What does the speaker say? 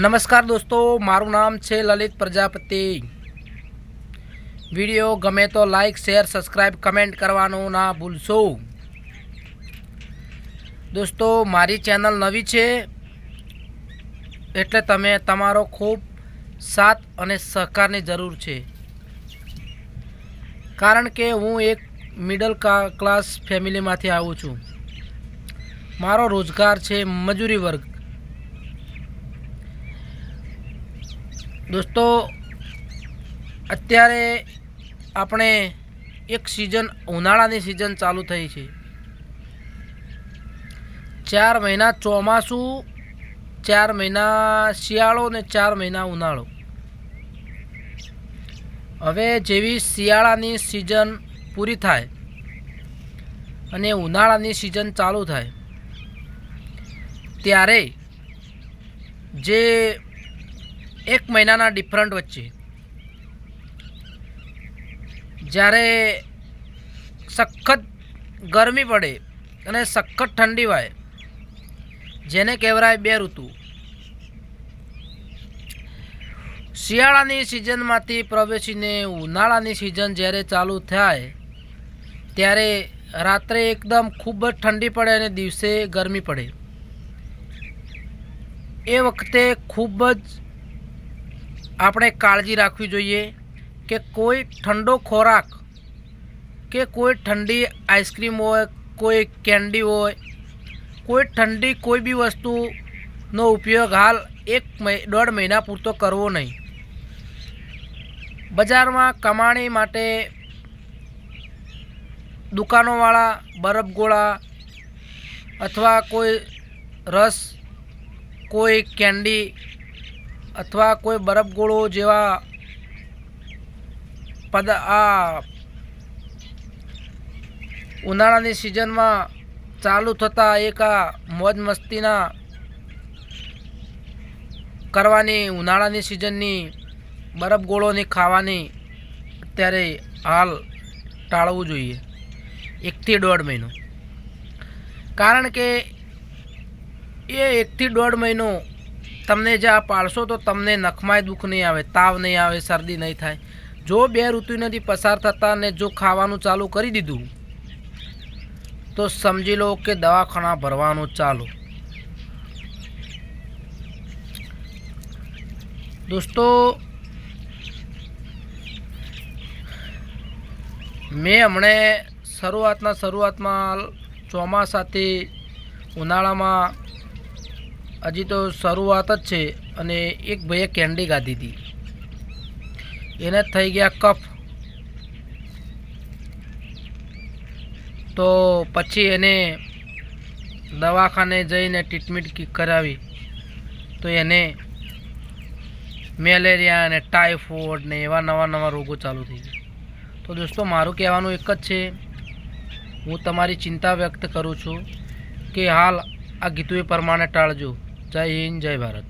નમસ્કાર દોસ્તો, મારું નામ છે લલિત પ્રજાપતિ. વીડિયો ગમે તો લાઈક શેર સબસ્ક્રાઈબ કમેન્ટ કરવાનું ના ભૂલશો. દોસ્તો, મારી ચેનલ નવી છે, એટલે તમે તમારો ખૂબ સાથ અને સહકારની જરૂર છે. કારણ કે હું એક મિડલ ક્લાસ ફેમિલીમાંથી આવું છું. મારો રોજગાર છે મજૂરી વર્ગ. દોસ્તો, અત્યારે આપણે એક સિઝન ઉનાળાની સિઝન ચાલુ થઈ છે. ચાર મહિના ચોમાસું, ચાર મહિના શિયાળો ને ચાર મહિના ઉનાળો. હવે જેવી શિયાળાની સિઝન પૂરી થાય અને ઉનાળાની સિઝન ચાલુ થાય, ત્યારે જે એક મહિનાના ડિફરન્ટ વચ્ચે. જ્યારે સખત ગરમી પડે અને સખત ઠંડી વાય, જેને કહેવાય બે ઋતુ. શિયાળાની સિઝનમાંથી પ્રવેશીને ઉનાળાની સિઝન જ્યારે ચાલુ થાય, ત્યારે રાત્રે એકદમ ખૂબ જ ઠંડી પડે અને દિવસે ગરમી પડે. એ વખતે ખૂબ જ આપણે કાળજી રાખવી જોઈએ કે કોઈ ઠંડો ખોરાક કે કોઈ ઠંડી આઈસ્ક્રીમ હોય, કોઈ કેન્ડી હોય, કોઈ ઠંડી કોઈ બી વસ્તુનો ઉપયોગ હાલ એક દોઢ મહિના પૂરતો કરવો નહીં. બજારમાં કમાણી માટે દુકાનોવાળા બરફ ગોળા અથવા કોઈ રસ, કોઈ કેન્ડી અથવા કોઈ બરફ ગોળો જેવા પદ આ ઉનાળાની સિઝનમાં ચાલુ થતા એક આ મોજ મસ્તીના કરવાની ઉનાળાની સિઝનની બરફ ગોળોની ખાવાની અત્યારે હાલ ટાળવું જોઈએ. એકથી દોઢ મહિનો. કારણ કે એ એકથી દોઢ મહિનો તમને જે આ પાળશો તો તમને નખમાય દુઃખ નહીં આવે, તાવ નહીં આવે, શરદી નહીં થાય. જો બે ઋતુમાંથી પસાર થતા ને જો ખાવાનું ચાલુ કરી દીધું, તો સમજી લો કે દવાખાના ભરવાનું ચાલુ. દોસ્તો, મેં હમણે શરૂઆતના શરૂઆતમાં ચોમાસાથી ઉનાળામાં હજી તો શરૂઆત જ છે અને એક ભાઈએ કેન્ડી ગાધી હતી. એને થઈ ગયા કફ. તો પછી એને દવાખાને જઈને ટ્રીટમેન્ટ કરાવી. તો એને મેલેરિયા અને ટાઇફોઇડ ને એવા નવા નવા રોગો ચાલુ થઈ ગયા. તો દોસ્તો, મારું કહેવાનું એક જ છે. હું તમારી ચિંતા વ્યક્ત કરું છું કે હાલ આ ગીતું પ્રમાણે ટાળજો. જય હિન્દ જય ભારત.